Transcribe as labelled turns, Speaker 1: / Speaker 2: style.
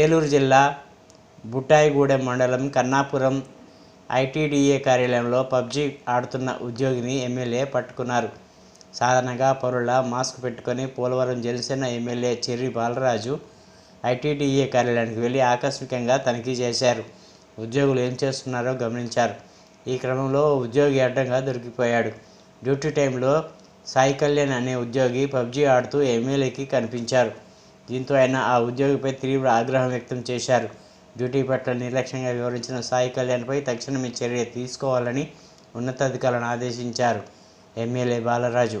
Speaker 1: ఏలూరు జిల్లా బుట్టాయిగూడెం మండలం కన్నాపురం ఐటీడీఏ కార్యాలయంలో పబ్జీ ఆడుతున్న ఉద్యోగిని ఎమ్మెల్యే పట్టుకున్నారు. సాధారణంగా పౌరుల మాస్క్ పెట్టుకొని పోలవరం జలిసిన ఎమ్మెల్యే చెర్రి బాలరాజు ఐటీడీఏ కార్యాలయానికి వెళ్ళి ఆకస్మికంగా తనిఖీ చేశారు. ఉద్యోగులు ఏం చేస్తున్నారో గమనించారు. ఈ క్రమంలో ఉద్యోగి అడ్డంగా దొరికిపోయాడు. డ్యూటీ టైంలో సాయి కళ్యాణ్ అనే ఉద్యోగి పబ్జీ ఆడుతూ ఎమ్మెల్యేకి కనిపించారు. దీంతో ఆయన ఆ ఉద్యోగిపై తీవ్ర ఆగ్రహం వ్యక్తం చేశారు. డ్యూటీ పట్ల నిర్లక్ష్యంగా వివరించిన సాయి కళ్యాణ్పై తక్షణమే చర్య తీసుకోవాలని ఉన్నతాధికారులను ఆదేశించారు. ఎమ్మెల్యే బాలరాజు